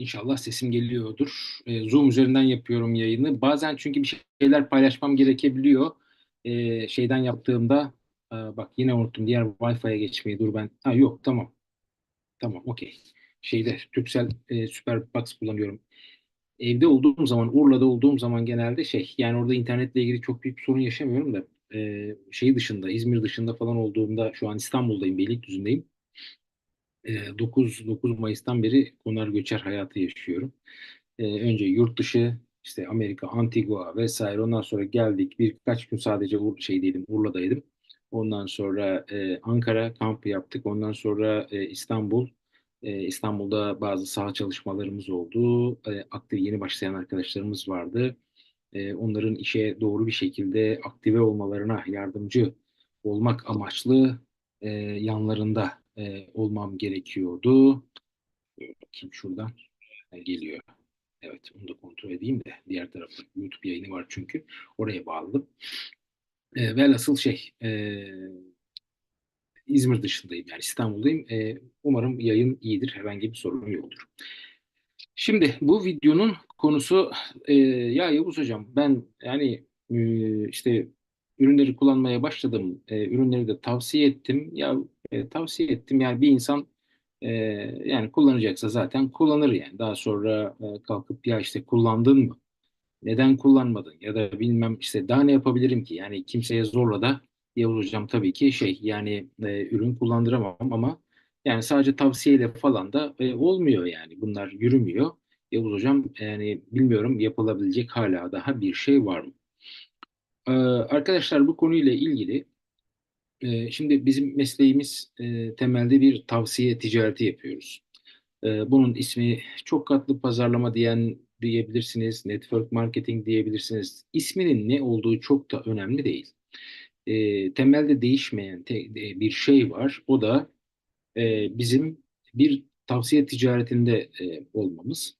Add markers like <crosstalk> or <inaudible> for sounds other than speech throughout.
İnşallah sesim geliyordur. E, Zoom üzerinden yapıyorum yayını. Bazen çünkü bir şeyler paylaşmam gerekebiliyor. E, şeyden yaptığımda e, bak yine unuttum diğer Wi-Fi'ye geçmeyi. Dur ben. Ha yok tamam. Tamam okey. Şeyde Turkcell e, Superbox kullanıyorum. Evde olduğum zaman, Urla'da olduğum zaman genelde şey yani orada internetle ilgili çok büyük sorun yaşamıyorum da e, şey dışında, İzmir dışında falan olduğumda şu an İstanbul'dayım, Beylikdüzü'ndeyim. E, 9, 9 Mayıs'tan beri konar göçer hayatı yaşıyorum. Önce yurt dışı, işte Amerika, Antigua vesaire. Ondan sonra geldik. Birkaç gün sadece Ur şeydeydim, Urla'daydım. Ondan sonra Ankara kampı yaptık. Ondan sonra İstanbul. İstanbul'da bazı saha çalışmalarımız oldu. E, aktif yeni başlayan arkadaşlarımız vardı. Onların işe doğru bir şekilde aktive olmalarına yardımcı olmak amaçlı yanlarında e, olmam gerekiyordu. Bakayım şuradan geliyor. Evet, onu da kontrol edeyim de diğer tarafta YouTube yayını var çünkü oraya bağladım. E, velhasıl şey e, İzmir dışındayım yani İstanbul'dayım. E, umarım yayın iyidir, herhangi bir sorun yoktur. Şimdi bu videonun konusu e, ya Yavuz Hocam ben yani e, işte ürünleri kullanmaya başladım. E, ürünleri de tavsiye ettim. Ya e, tavsiye ettim yani bir insan e, yani kullanacaksa zaten kullanır yani. Daha sonra e, kalkıp ya işte kullandın mı? Neden kullanmadın? Ya da bilmem işte daha ne yapabilirim ki? Yani kimseye zorla da Yavuz Hocam tabii ki şey yani e, ürün kullandıramam ama yani sadece tavsiyeyle falan da e, olmuyor yani. Bunlar yürümüyor. Yavuz Hocam yani bilmiyorum yapılabilecek hala daha bir şey var mı? Ee, arkadaşlar bu konuyla ilgili şimdi bizim mesleğimiz temelde bir tavsiye ticareti yapıyoruz. Bunun ismi çok katlı pazarlama diyen diyebilirsiniz, network marketing diyebilirsiniz. İsminin ne olduğu çok da önemli değil. Temelde değişmeyen e, bir şey var. O da bizim bir tavsiye ticaretinde olmamız,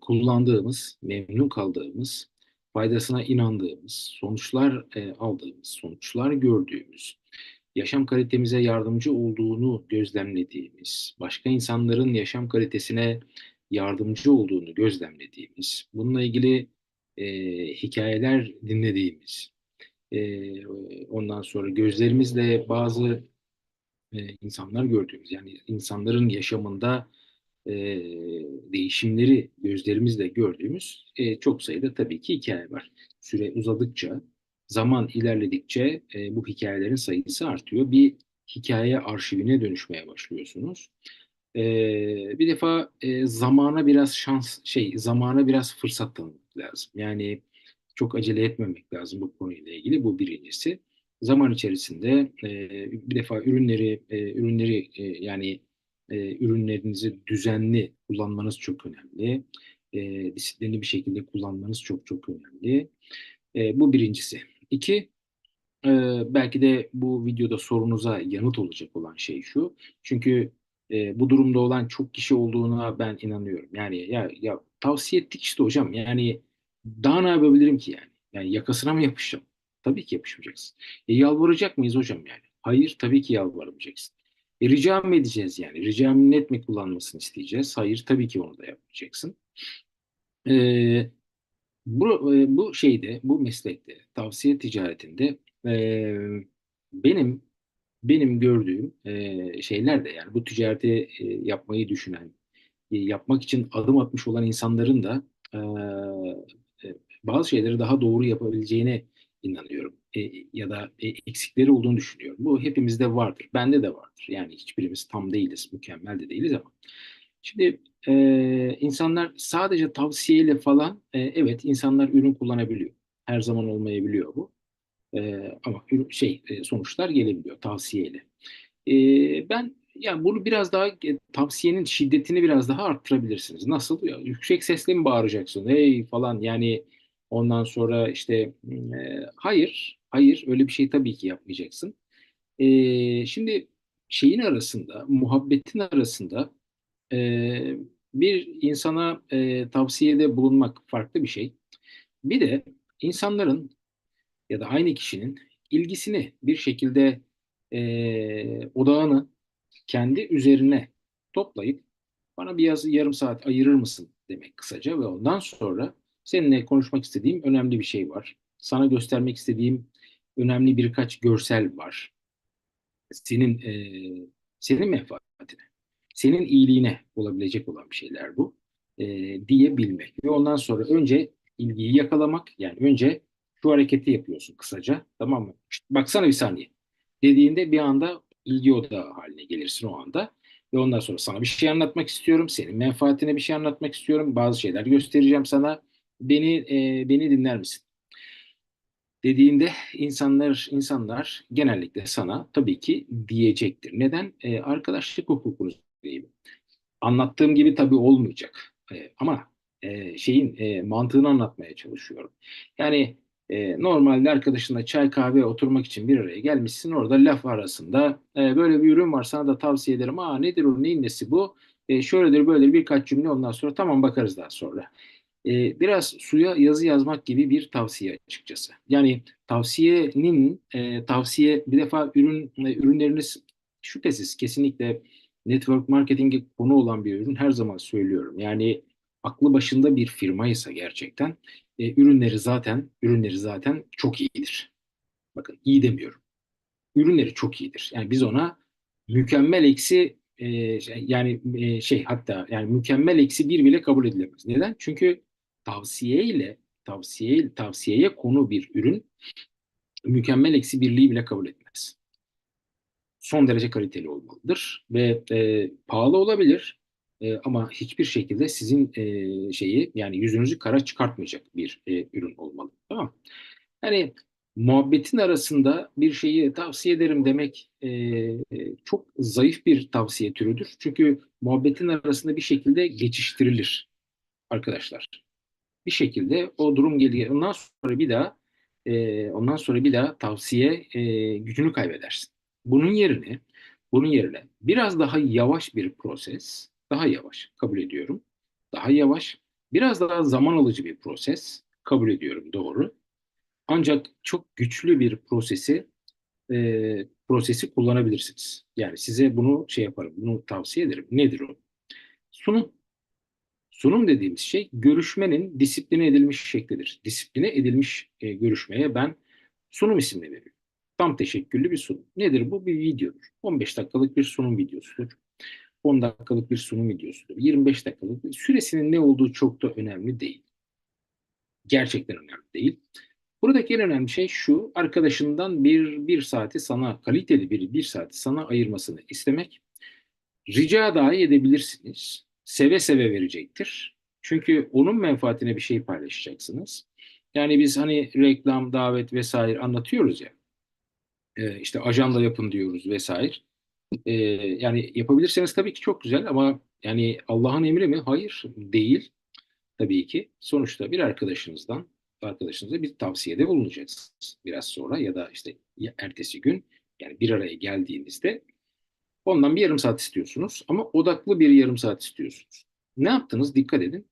kullandığımız, memnun kaldığımız, faydasına inandığımız, sonuçlar aldığımız, sonuçlar gördüğümüz, yaşam kalitemize yardımcı olduğunu gözlemlediğimiz, başka insanların yaşam kalitesine yardımcı olduğunu gözlemlediğimiz, bununla ilgili e, hikayeler dinlediğimiz, e, ondan sonra gözlerimizle bazı e, insanlar gördüğümüz, yani insanların yaşamında e, değişimleri gözlerimizle gördüğümüz e, çok sayıda tabii ki hikaye var. Süre uzadıkça, zaman ilerledikçe e, bu hikayelerin sayısı artıyor. Bir hikaye arşivine dönüşmeye başlıyorsunuz. E, bir defa e, zamana biraz şans, şey, zamana biraz fırsat tanımak lazım. Yani çok acele etmemek lazım bu konuyla ilgili. Bu birincisi. Zaman içerisinde e, bir defa ürünleri, e, ürünleri e, yani e, ürünlerinizi düzenli kullanmanız çok önemli. E, disiplinli bir şekilde kullanmanız çok çok önemli. E, bu birincisi. İki, e, belki de bu videoda sorunuza yanıt olacak olan şey şu. Çünkü e, bu durumda olan çok kişi olduğuna ben inanıyorum. Yani ya, ya tavsiye ettik işte hocam. Yani daha ne yapabilirim ki yani? Yani yakasına mı yapışacağım? Tabii ki yapışmayacaksın. E, yalvaracak mıyız hocam yani? Hayır, tabii ki yalvarmayacaksın. E, rica mı edeceğiz yani? Rica minnet mi kullanmasını isteyeceğiz? Hayır, tabii ki onu da yapmayacaksın. E, bu, e, bu şeyde, bu meslekte, tavsiye ticaretinde e, benim benim gördüğüm e, şeyler de yani bu ticareti e, yapmayı düşünen, e, yapmak için adım atmış olan insanların da e, e, bazı şeyleri daha doğru yapabileceğine inanıyorum. E, ya da e, eksikleri olduğunu düşünüyorum. Bu hepimizde vardır. Bende de vardır. Yani hiçbirimiz tam değiliz, mükemmel de değiliz ama. Şimdi e, insanlar sadece tavsiyeyle falan, e, evet insanlar ürün kullanabiliyor. Her zaman olmayabiliyor bu. E, ama şey e, sonuçlar gelebiliyor tavsiyeyle. E, ben yani bunu biraz daha e, tavsiyenin şiddetini biraz daha arttırabilirsiniz. Nasıl? Ya, yüksek sesle mi bağıracaksın? Hey falan yani ondan sonra işte e, hayır, hayır öyle bir şey tabii ki yapmayacaksın. E, şimdi şeyin arasında, muhabbetin arasında e, bir insana e, tavsiyede bulunmak farklı bir şey. Bir de insanların ya da aynı kişinin ilgisini bir şekilde e, odağını kendi üzerine toplayıp bana bir yaz, yarım saat ayırır mısın demek kısaca ve ondan sonra seninle konuşmak istediğim önemli bir şey var. Sana göstermek istediğim önemli birkaç görsel var. Senin e, senin menfaatine, senin iyiliğine olabilecek olan bir şeyler bu e, diyebilmek. Ve ondan sonra önce ilgiyi yakalamak, yani önce şu hareketi yapıyorsun kısaca, tamam mı? İşte baksana bir saniye dediğinde bir anda ilgi odağı haline gelirsin o anda. Ve ondan sonra sana bir şey anlatmak istiyorum, senin menfaatine bir şey anlatmak istiyorum, bazı şeyler göstereceğim sana. Beni e, beni dinler misin? dediğinde insanlar insanlar genellikle sana tabii ki diyecektir. Neden? E, arkadaşlık hukukunu diyeyim. Anlattığım gibi tabii olmayacak. E, ama e, şeyin e, mantığını anlatmaya çalışıyorum. Yani e, normalde arkadaşınla çay kahve oturmak için bir araya gelmişsin. Orada laf arasında e, böyle bir ürün var sana da tavsiye ederim. Aa nedir o neyin nesi bu? E, şöyledir böyle birkaç cümle ondan sonra tamam bakarız daha sonra e, biraz suya yazı yazmak gibi bir tavsiye açıkçası. Yani tavsiyenin e, tavsiye bir defa ürün e, ürünleriniz şüphesiz kesinlikle network marketing'e konu olan bir ürün her zaman söylüyorum. Yani aklı başında bir firmaysa gerçekten e, ürünleri zaten ürünleri zaten çok iyidir. Bakın iyi demiyorum. Ürünleri çok iyidir. Yani biz ona mükemmel eksi e, yani e, şey hatta yani mükemmel eksi bir bile kabul edilemez. Neden? Çünkü tavsiye ile tavsiye tavsiyeye konu bir ürün mükemmel eksi birliği bile kabul etmez. Son derece kaliteli olmalıdır ve e, pahalı olabilir e, ama hiçbir şekilde sizin e, şeyi yani yüzünüzü kara çıkartmayacak bir e, ürün olmalı. Tamam Yani muhabbetin arasında bir şeyi tavsiye ederim demek e, çok zayıf bir tavsiye türüdür. Çünkü muhabbetin arasında bir şekilde geçiştirilir arkadaşlar bir şekilde o durum geliyor. Ondan sonra bir daha e, ondan sonra bir daha tavsiye e, gücünü kaybedersin. Bunun yerine bunun yerine biraz daha yavaş bir proses, daha yavaş kabul ediyorum. Daha yavaş, biraz daha zaman alıcı bir proses kabul ediyorum doğru. Ancak çok güçlü bir prosesi e, prosesi kullanabilirsiniz. Yani size bunu şey yaparım, bunu tavsiye ederim. Nedir o? Sunum. Sunum dediğimiz şey görüşmenin disipline edilmiş şeklidir. Disipline edilmiş e, görüşmeye ben sunum ismini veriyorum. Tam teşekküllü bir sunum. Nedir bu? Bir videodur. 15 dakikalık bir sunum videosudur. 10 dakikalık bir sunum videosudur. 25 dakikalık. Süresinin ne olduğu çok da önemli değil. Gerçekten önemli değil. Buradaki en önemli şey şu, arkadaşından bir, bir saati sana, kaliteli bir bir saati sana ayırmasını istemek. Rica dahi edebilirsiniz seve seve verecektir. Çünkü onun menfaatine bir şey paylaşacaksınız. Yani biz hani reklam, davet vesaire anlatıyoruz ya. E, işte ajanda yapın diyoruz vesaire. E, yani yapabilirseniz tabii ki çok güzel ama yani Allah'ın emri mi? Hayır, değil. Tabii ki sonuçta bir arkadaşınızdan arkadaşınıza bir tavsiyede bulunacaksınız biraz sonra ya da işte ertesi gün yani bir araya geldiğinizde Ondan bir yarım saat istiyorsunuz ama odaklı bir yarım saat istiyorsunuz. Ne yaptınız? Dikkat edin.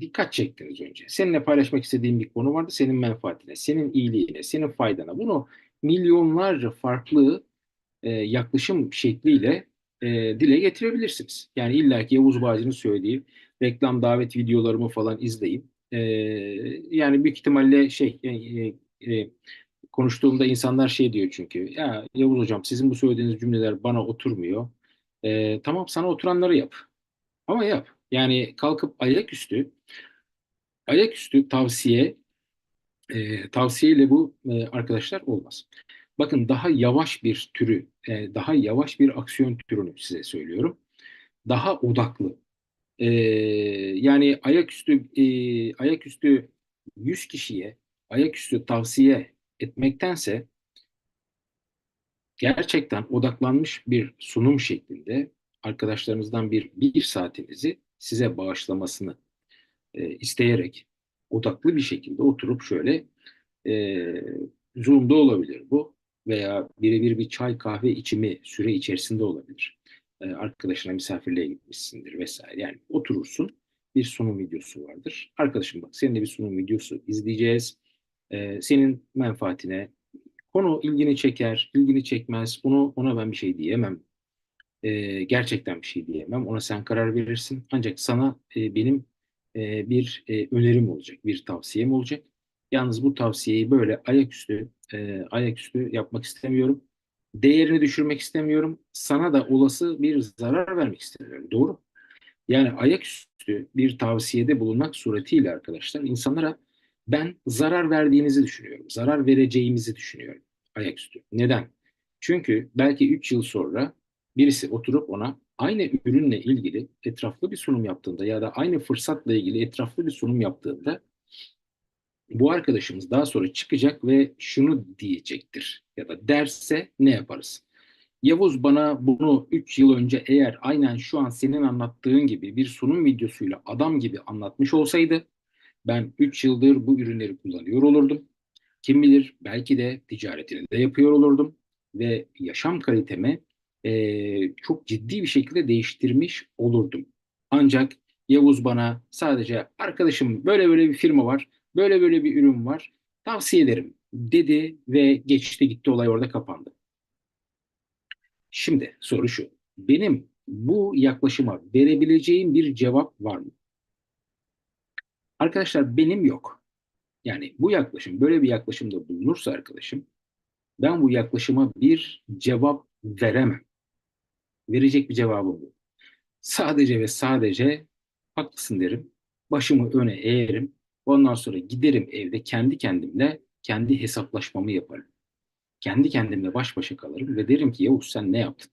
Dikkat çektiniz önce. Seninle paylaşmak istediğim bir konu vardı. Senin menfaatine, senin iyiliğine, senin faydana. Bunu milyonlarca farklı e, yaklaşım şekliyle e, dile getirebilirsiniz. Yani illaki Yavuz Bağcı'nın söylediği reklam davet videolarımı falan izleyin. E, yani büyük ihtimalle şey e, e, e konuştuğumda insanlar şey diyor çünkü ya Yavuz hocam sizin bu söylediğiniz cümleler bana oturmuyor. Ee, tamam sana oturanları yap. Ama yap. Yani kalkıp ayaküstü ayaküstü tavsiye e, tavsiyeyle bu e, arkadaşlar olmaz. Bakın daha yavaş bir türü, e, daha yavaş bir aksiyon türünü size söylüyorum. Daha odaklı. E, yani ayaküstü e, ayaküstü 100 kişiye ayaküstü tavsiye etmektense gerçekten odaklanmış bir sunum şeklinde arkadaşlarınızdan bir bir saatinizi size bağışlamasını e, isteyerek odaklı bir şekilde oturup şöyle e, Zoom'da olabilir bu veya birebir bir çay kahve içimi süre içerisinde olabilir. E, arkadaşına misafirliğe gitmişsindir vesaire. Yani oturursun bir sunum videosu vardır. Arkadaşım bak seninle bir sunum videosu izleyeceğiz e, senin menfaatine konu ilgini çeker, ilgini çekmez. Bunu ona ben bir şey diyemem. E, gerçekten bir şey diyemem. Ona sen karar verirsin. Ancak sana e, benim e, bir e, önerim olacak, bir tavsiyem olacak. Yalnız bu tavsiyeyi böyle ayaküstü e, ayaküstü yapmak istemiyorum. Değerini düşürmek istemiyorum. Sana da olası bir zarar vermek istemiyorum. Doğru. Yani ayaküstü bir tavsiyede bulunmak suretiyle arkadaşlar insanlara ben zarar verdiğinizi düşünüyorum. Zarar vereceğimizi düşünüyorum ayaküstü. Neden? Çünkü belki 3 yıl sonra birisi oturup ona aynı ürünle ilgili etraflı bir sunum yaptığında ya da aynı fırsatla ilgili etraflı bir sunum yaptığında bu arkadaşımız daha sonra çıkacak ve şunu diyecektir ya da derse ne yaparız? Yavuz bana bunu 3 yıl önce eğer aynen şu an senin anlattığın gibi bir sunum videosuyla adam gibi anlatmış olsaydı ben 3 yıldır bu ürünleri kullanıyor olurdum. Kim bilir belki de ticaretini de yapıyor olurdum ve yaşam kalitemi e, çok ciddi bir şekilde değiştirmiş olurdum. Ancak Yavuz bana sadece arkadaşım böyle böyle bir firma var, böyle böyle bir ürün var, tavsiye ederim dedi ve geçti gitti olay orada kapandı. Şimdi soru şu, benim bu yaklaşıma verebileceğim bir cevap var mı? Arkadaşlar benim yok. Yani bu yaklaşım, böyle bir yaklaşımda bulunursa arkadaşım, ben bu yaklaşıma bir cevap veremem. Verecek bir cevabım yok. Sadece ve sadece haklısın derim. Başımı öne eğerim. Ondan sonra giderim evde kendi kendimle kendi hesaplaşmamı yaparım. Kendi kendimle baş başa kalırım ve derim ki Yavuz sen ne yaptın?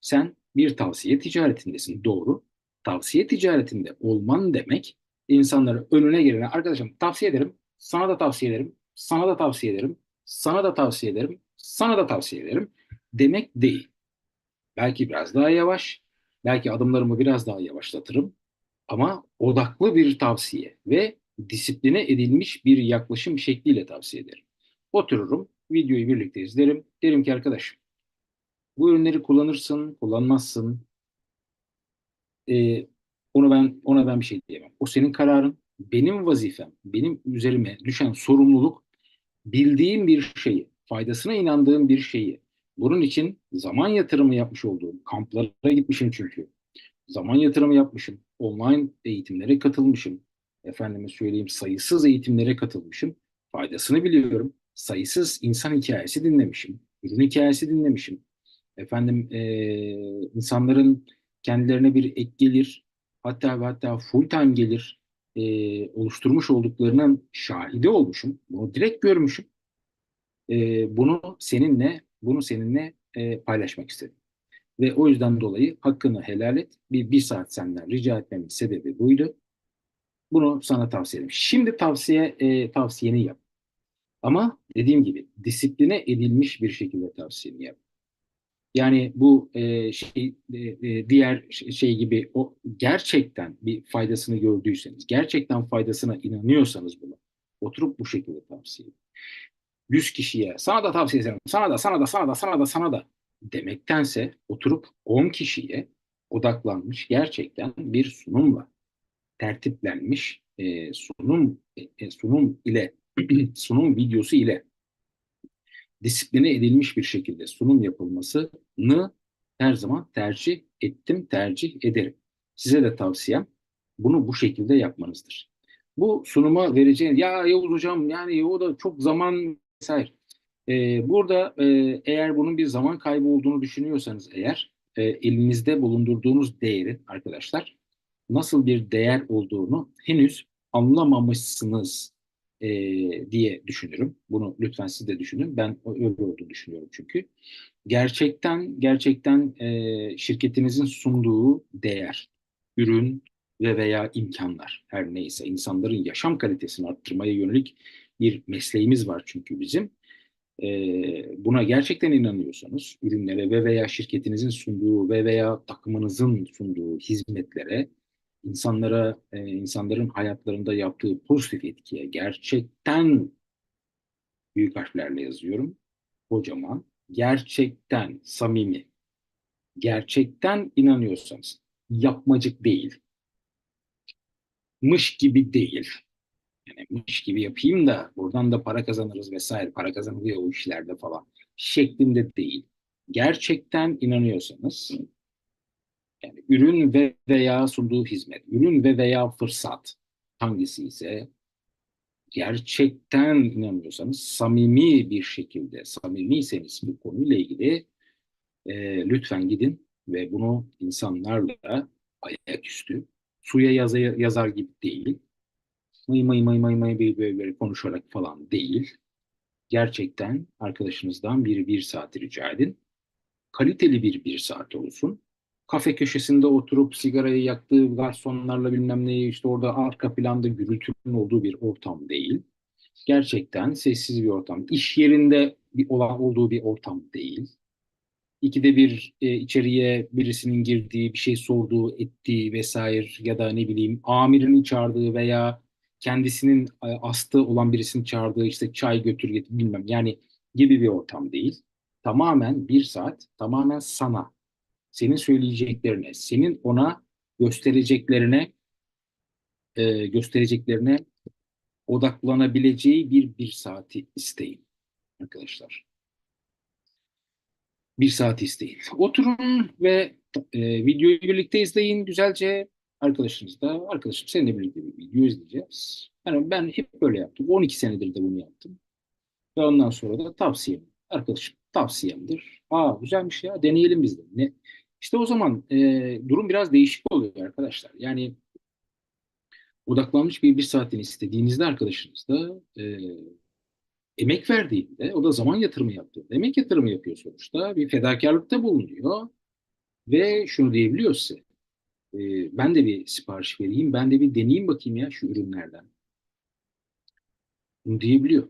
Sen bir tavsiye ticaretindesin. Doğru. Tavsiye ticaretinde olman demek insanları önüne gelene arkadaşım tavsiye ederim, sana da tavsiye ederim, sana da tavsiye ederim, sana da tavsiye ederim, sana da tavsiye ederim demek değil. Belki biraz daha yavaş, belki adımlarımı biraz daha yavaşlatırım ama odaklı bir tavsiye ve disipline edilmiş bir yaklaşım şekliyle tavsiye ederim. Otururum, videoyu birlikte izlerim. Derim ki arkadaşım bu ürünleri kullanırsın, kullanmazsın. Ee, onu ben ona ben bir şey diyemem. O senin kararın. Benim vazifem, benim üzerime düşen sorumluluk bildiğim bir şeyi, faydasına inandığım bir şeyi. Bunun için zaman yatırımı yapmış olduğum, kamplara gitmişim çünkü. Zaman yatırımı yapmışım, online eğitimlere katılmışım. Efendime söyleyeyim sayısız eğitimlere katılmışım. Faydasını biliyorum. Sayısız insan hikayesi dinlemişim. Ürün hikayesi dinlemişim. Efendim e, insanların kendilerine bir ek gelir, hatta ve hatta full time gelir e, oluşturmuş olduklarının şahidi olmuşum. Bunu direkt görmüşüm. E, bunu seninle bunu seninle e, paylaşmak istedim. Ve o yüzden dolayı hakkını helal et. Bir, bir saat senden rica etmemin sebebi buydu. Bunu sana tavsiye ederim. Şimdi tavsiye e, tavsiyeni yap. Ama dediğim gibi disipline edilmiş bir şekilde tavsiyeni yap. Yani bu e, şey e, e, diğer şey gibi o gerçekten bir faydasını gördüyseniz, gerçekten faydasına inanıyorsanız bunu oturup bu şekilde tavsiye edin. 100 kişiye sana da tavsiye ederim, sana da, sana da, sana da, sana da, sana da demektense oturup 10 kişiye odaklanmış gerçekten bir sunumla tertiplenmiş e, sunum e, sunum ile <clears throat> sunum videosu ile disipline edilmiş bir şekilde sunum yapılmasını her zaman tercih ettim, tercih ederim. Size de tavsiyem bunu bu şekilde yapmanızdır. Bu sunuma vereceğiniz, ya Yavuz Hocam yani o da çok zaman vesaire. Ee, burada e, eğer bunun bir zaman kaybı olduğunu düşünüyorsanız eğer e, elinizde bulundurduğunuz değerin arkadaşlar nasıl bir değer olduğunu henüz anlamamışsınız e, diye düşünürüm. Bunu lütfen siz de düşünün. Ben öyle olduğunu düşünüyorum çünkü. Gerçekten gerçekten e, şirketinizin sunduğu değer, ürün ve veya imkanlar her neyse insanların yaşam kalitesini arttırmaya yönelik bir mesleğimiz var çünkü bizim. E, buna gerçekten inanıyorsanız ürünlere ve veya şirketinizin sunduğu ve veya takımınızın sunduğu hizmetlere insanlara, e, insanların hayatlarında yaptığı pozitif etkiye gerçekten büyük harflerle yazıyorum. Kocaman, gerçekten samimi, gerçekten inanıyorsanız, yapmacık değil, mış gibi değil. Mış gibi yapayım da buradan da para kazanırız vesaire, para kazanılıyor o işlerde falan şeklinde değil. Gerçekten inanıyorsanız Yani ürün ve veya sunduğu hizmet, ürün ve veya fırsat hangisi ise gerçekten inanıyorsanız samimi bir şekilde, samimiyseniz bu konuyla ilgili e, lütfen gidin ve bunu insanlarla ayaküstü, suya yazar, yazar gibi değil, mıy mıy mıy mıy mıy böyle, böyle, böyle konuşarak falan değil. Gerçekten arkadaşınızdan bir bir saat rica edin. Kaliteli bir bir saat olsun. Kafe köşesinde oturup sigarayı yaktığı garsonlarla bilmem neyi işte orada arka planda gürültünün olduğu bir ortam değil. Gerçekten sessiz bir ortam. İş yerinde bir olan olduğu bir ortam değil ikide bir e, içeriye birisinin girdiği, bir şey sorduğu, ettiği vesaire ya da ne bileyim amirinin çağırdığı veya kendisinin e, astı olan birisinin çağırdığı işte çay götür getir bilmem yani gibi bir ortam değil. Tamamen bir saat, tamamen sana, senin söyleyeceklerine, senin ona göstereceklerine e, göstereceklerine odaklanabileceği bir bir saati isteyin arkadaşlar bir saat isteyin. Oturun ve e, videoyu birlikte izleyin güzelce. Arkadaşınız da, arkadaşım seninle birlikte bir video izleyeceğiz. Yani ben hep böyle yaptım. 12 senedir de bunu yaptım. Ve ondan sonra da tavsiyem. Arkadaşım tavsiyemdir. Aa güzelmiş ya deneyelim biz de. Ne? İşte o zaman e, durum biraz değişik oluyor arkadaşlar. Yani odaklanmış bir bir saatini istediğinizde arkadaşınız da e, emek verdiğinde, o da zaman yatırımı yaptığında, emek yatırımı yapıyor sonuçta. Bir fedakarlıkta bulunuyor ve şunu diyebiliyor size. E, ben de bir sipariş vereyim, ben de bir deneyeyim bakayım ya şu ürünlerden. Bunu diyebiliyor.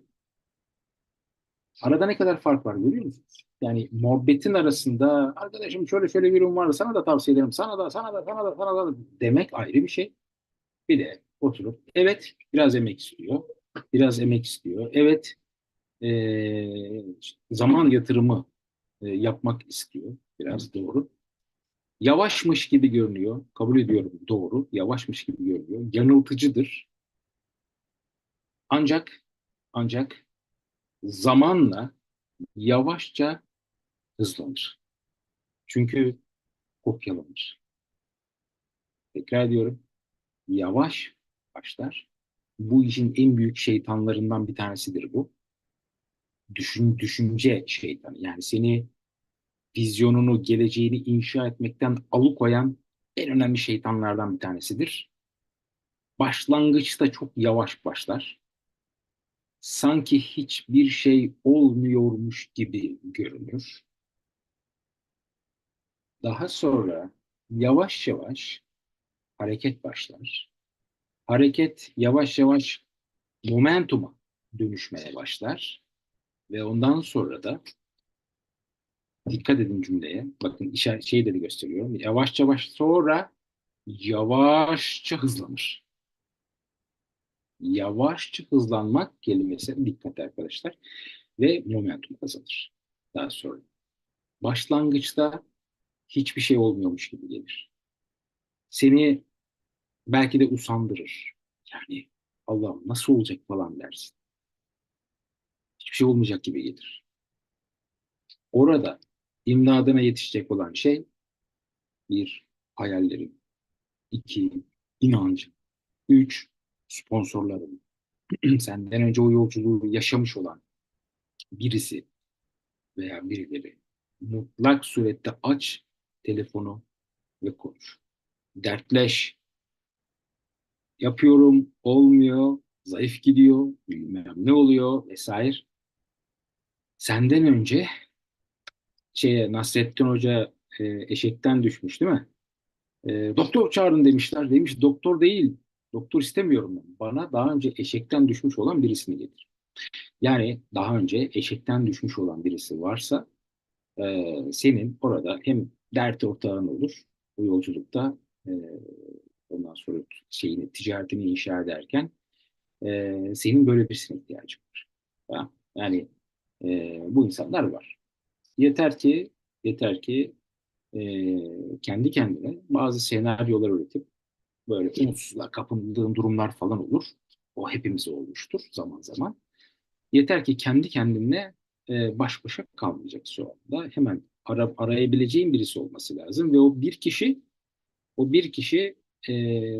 Arada ne kadar fark var görüyor musunuz? Yani muhabbetin arasında arkadaşım şöyle şöyle bir ürün var sana da tavsiye ederim. Sana da sana da sana da sana da demek ayrı bir şey. Bir de oturup evet biraz emek istiyor. Biraz emek istiyor. Evet e, zaman yatırımı e, yapmak istiyor. Biraz doğru. Yavaşmış gibi görünüyor. Kabul ediyorum doğru. Yavaşmış gibi görünüyor. Yanıltıcıdır. Ancak ancak zamanla yavaşça hızlanır. Çünkü kopyalanır. Tekrar ediyorum. Yavaş başlar. Bu işin en büyük şeytanlarından bir tanesidir bu düşün, düşünce şeytanı. Yani seni vizyonunu, geleceğini inşa etmekten alıkoyan en önemli şeytanlardan bir tanesidir. Başlangıçta çok yavaş başlar. Sanki hiçbir şey olmuyormuş gibi görünür. Daha sonra yavaş yavaş hareket başlar. Hareket yavaş yavaş momentuma dönüşmeye başlar. Ve ondan sonra da dikkat edin cümleye. Bakın işaret şey dedi gösteriyorum. Yavaşça baş sonra yavaşça hızlanır. Yavaşça hızlanmak kelimesi dikkat arkadaşlar. Ve momentum kazanır. Daha sonra. Başlangıçta hiçbir şey olmuyormuş gibi gelir. Seni belki de usandırır. Yani Allah'ım nasıl olacak falan dersin hiçbir şey olmayacak gibi gelir. Orada imdadına yetişecek olan şey bir hayallerim, iki inancım, üç sponsorlarım. <clears throat> Senden önce o yolculuğu yaşamış olan birisi veya birileri mutlak surette aç telefonu ve konuş. Dertleş. Yapıyorum, olmuyor, zayıf gidiyor, bilmem ne oluyor vesaire senden önce şeye Nasrettin Hoca e, eşekten düşmüş değil mi? E, doktor çağırın demişler. Demiş doktor değil. Doktor istemiyorum ben. Bana daha önce eşekten düşmüş olan birisini getir. Yani daha önce eşekten düşmüş olan birisi varsa e, senin orada hem dert ortağın olur bu yolculukta e, ondan sonra şeyini ticaretini inşa ederken e, senin böyle birisine ihtiyacın var. Yani e, bu insanlar var. Yeter ki yeter ki e, kendi kendine bazı senaryolar üretip böyle umutsuzluğa kapındığın durumlar falan olur. O hepimize olmuştur zaman zaman. Yeter ki kendi kendine e, baş başa kalmayacak şu anda. Hemen ara, arayabileceğin birisi olması lazım ve o bir kişi O bir kişi e,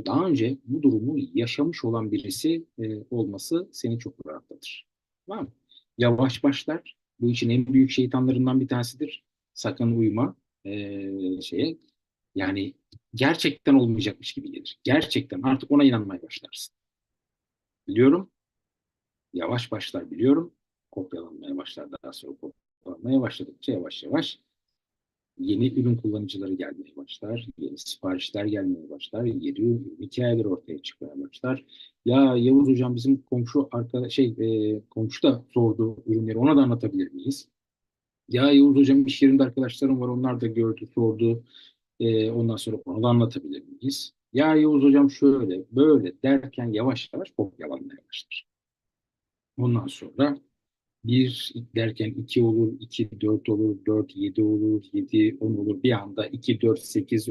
daha önce bu durumu yaşamış olan birisi e, olması seni çok rahatlatır. Tamam mı? Yavaş başlar. Bu için en büyük şeytanlarından bir tanesidir. Sakın uyma e, şeye. Yani gerçekten olmayacakmış gibi gelir. Gerçekten artık ona inanmaya başlarsın. Biliyorum. Yavaş başlar biliyorum. Kopyalanmaya başlar. Daha sonra kopyalanmaya başladıkça yavaş yavaş yeni ürün kullanıcıları gelmeye başlar. Yeni siparişler gelmeye başlar. Yeni ürün hikayeler ortaya çıkmaya başlar. Ya Yavuz hocam bizim komşu arkadaş şey e, komşu da sordu ürünleri ona da anlatabilir miyiz? Ya Yavuz hocam iş yerinde arkadaşlarım var onlar da gördü sordu. E, ondan sonra onu da anlatabilir miyiz? Ya Yavuz hocam şöyle böyle derken yavaş yavaş kopyalanmaya başlar. Ondan sonra bir derken iki olur, iki dört olur, dört yedi olur, yedi on olur. Bir anda iki dört sekiz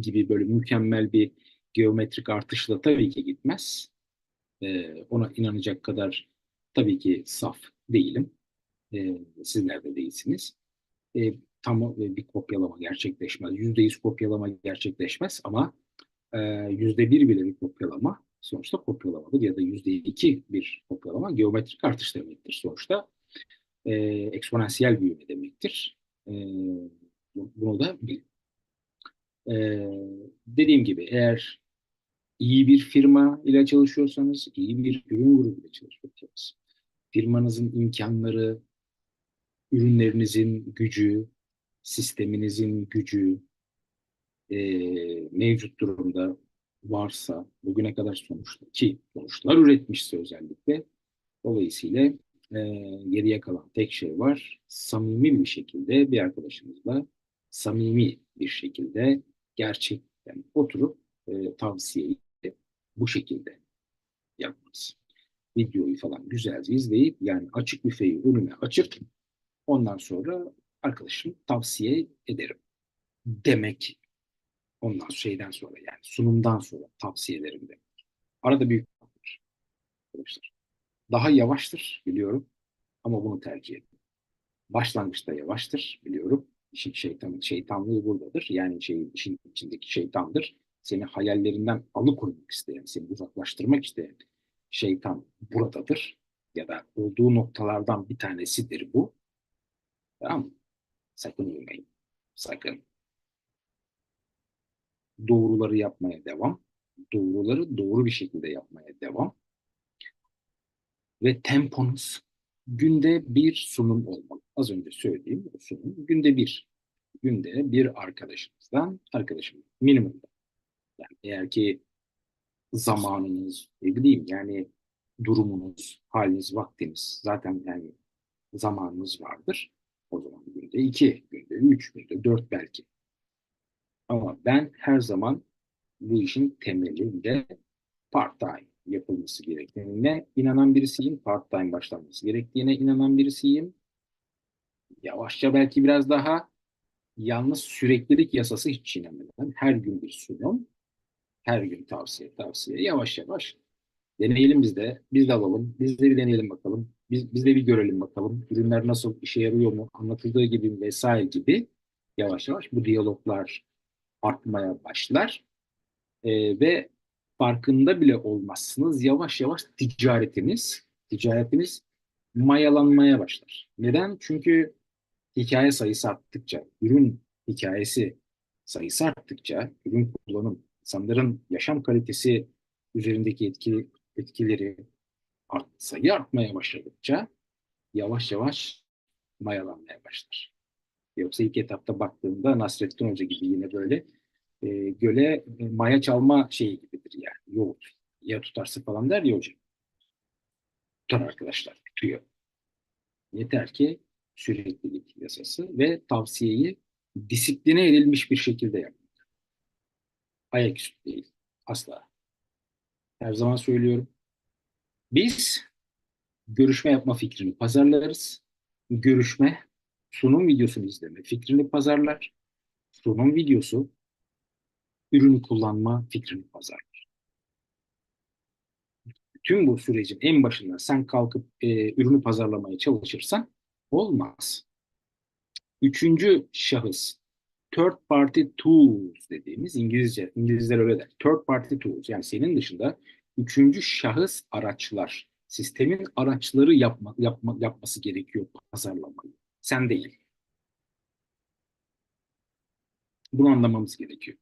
gibi böyle mükemmel bir geometrik artışla tabii ki gitmez. Ee, ona inanacak kadar tabii ki saf değilim. Ee, sizler de değilsiniz. Ee, tam bir kopyalama gerçekleşmez. Yüzde yüz kopyalama gerçekleşmez ama e, yüzde bir bile bir kopyalama sonuçta kopyalamadır ya da yüzde iki bir kopyalama geometrik artış demektir. Sonuçta e, eksponansiyel büyüme demektir. E, bunu da bil. E, dediğim gibi eğer iyi bir firma ile çalışıyorsanız, iyi bir ürün grubu ile çalışıyorsanız, firmanızın imkanları, ürünlerinizin gücü, sisteminizin gücü e, mevcut durumda varsa bugüne kadar sonuçta ki sonuçlar üretmişse özellikle dolayısıyla e, geriye kalan tek şey var. Samimi bir şekilde bir arkadaşımızla samimi bir şekilde gerçekten oturup e, tavsiyeyi bu şekilde yapmanız. Videoyu falan güzelce izleyip yani açık büfeyi önüne açıp ondan sonra arkadaşım tavsiye ederim demek Ondan şeyden sonra yani sunumdan sonra tavsiyelerimde. Arada büyük fark arkadaşlar. Daha yavaştır biliyorum ama bunu tercih edin. Başlangıçta yavaştır biliyorum. İşin şeytan, şeytanlığı buradadır. Yani şey, işin içindeki şeytandır. Seni hayallerinden alıkoymak isteyen, seni uzaklaştırmak isteyen şeytan buradadır. Ya da olduğu noktalardan bir tanesidir bu. Tamam mı? Sakın uyumayın. Sakın doğruları yapmaya devam. Doğruları doğru bir şekilde yapmaya devam. Ve temponuz günde bir sunum olmalı. Az önce söylediğim sunum günde bir. Günde bir arkadaşınızdan, arkadaşım minimumda. Yani eğer ki zamanınız, ne bileyim yani durumunuz, haliniz, vaktiniz zaten yani zamanınız vardır. O zaman günde iki, günde üç, günde dört belki. Ama ben her zaman bu işin temelinde part-time yapılması gerektiğine inanan birisiyim. Part-time başlanması gerektiğine inanan birisiyim. Yavaşça belki biraz daha yalnız süreklilik yasası hiç inanmadan her gün bir sunum, her gün tavsiye tavsiye yavaş yavaş deneyelim biz de. Biz de alalım. Biz de bir deneyelim bakalım. Biz, biz de bir görelim bakalım. Ürünler nasıl işe yarıyor mu? Anlatıldığı gibi vesaire gibi yavaş yavaş bu diyaloglar artmaya başlar e, ve farkında bile olmazsınız. Yavaş yavaş ticaretiniz, ticaretiniz mayalanmaya başlar. Neden? Çünkü hikaye sayısı arttıkça, ürün hikayesi sayısı arttıkça, ürün kullanım, insanların yaşam kalitesi üzerindeki etki, etkileri art, sayı artmaya başladıkça yavaş yavaş mayalanmaya başlar. Yoksa ilk etapta baktığımda Nasrettin Hoca gibi yine böyle e, göle e, maya çalma şeyi gibidir yani. Yoğurt. Ya tutarsa falan der ya hocam. Tutar arkadaşlar. Tutuyor. Yeter ki süreklilik yasası ve tavsiyeyi disipline edilmiş bir şekilde yapmak. Ayaküstü değil. Asla. Her zaman söylüyorum. Biz görüşme yapma fikrini pazarlarız. Görüşme, sunum videosunu izleme fikrini pazarlar. Sunum videosu ürünü kullanma fikrini pazarlar. Tüm bu sürecin en başında sen kalkıp e, ürünü pazarlamaya çalışırsan olmaz. Üçüncü şahıs third party tools dediğimiz İngilizce, İngilizler öyle der. Third party tools yani senin dışında üçüncü şahıs araçlar, sistemin araçları yapma, yapma, yapması gerekiyor pazarlamayı. Sen değil. Bunu anlamamız gerekiyor.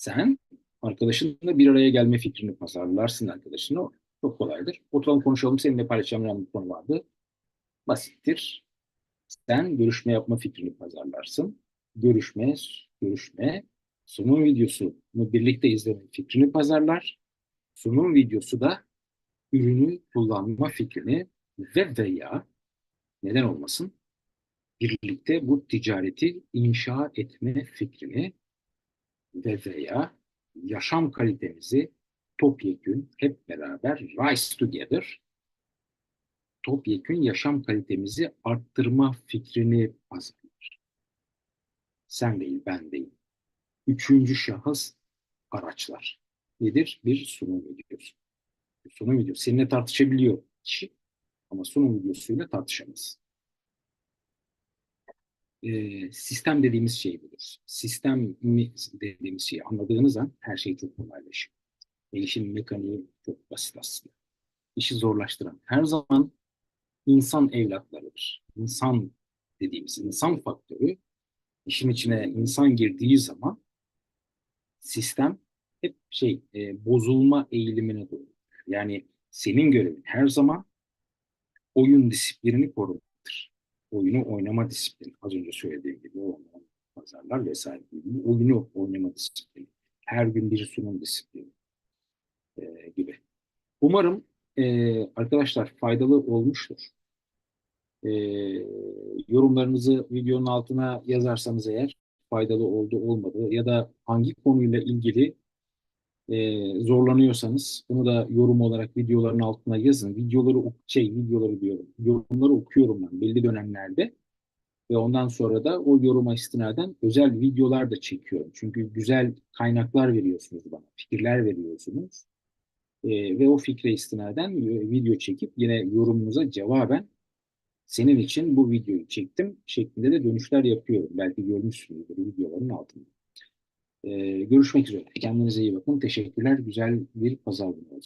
Sen arkadaşınla bir araya gelme fikrini pazarlarsın arkadaşına. Çok kolaydır. Oturalım konuşalım. Seninle paylaşacağım bir konu vardı. Basittir. Sen görüşme yapma fikrini pazarlarsın. Görüşme, görüşme, sunum videosunu birlikte izleme fikrini pazarlar. Sunum videosu da ürünü kullanma fikrini ve veya neden olmasın birlikte bu ticareti inşa etme fikrini ve veya yaşam kalitemizi topyekün hep beraber rise together topyekün yaşam kalitemizi arttırma fikrini pazarlar. Sen değil, ben değil. Üçüncü şahıs araçlar. Nedir? Bir sunum videosu. Sunum videosu. Seninle tartışabiliyor kişi ama sunum videosuyla tartışamaz. Ee, sistem dediğimiz şey budur. Sistem dediğimiz şeyi anladığınız an her şey çok kolaylaşıyor. Ve işin mekaniği çok basit aslında. İşi zorlaştıran her zaman insan evlatlarıdır. İnsan dediğimiz insan faktörü işin içine insan girdiği zaman sistem hep şey e, bozulma eğilimine doğru. Yani senin görevin her zaman oyun disiplinini korumaktır. Oyunu oynama disiplini. Az önce söylediğim gibi o pazarlar vesaire gibi. Oyunu oynama disiplini. Her gün bir sunum disiplini e, gibi. Umarım e, arkadaşlar faydalı olmuştur. E, yorumlarınızı videonun altına yazarsanız eğer faydalı oldu olmadı ya da hangi konuyla ilgili e, zorlanıyorsanız bunu da yorum olarak videoların altına yazın. Videoları şey videoları diyorum. Yorumları okuyorum ben belli dönemlerde ve ondan sonra da o yoruma istinaden özel videolar da çekiyorum. Çünkü güzel kaynaklar veriyorsunuz bana, fikirler veriyorsunuz. E, ve o fikre istinaden video çekip yine yorumunuza cevaben senin için bu videoyu çektim şeklinde de dönüşler yapıyorum. Belki görmüşsünüzdür videoların altında. Ee, görüşmek üzere. Kendinize iyi bakın. Teşekkürler. Güzel bir pazar günü.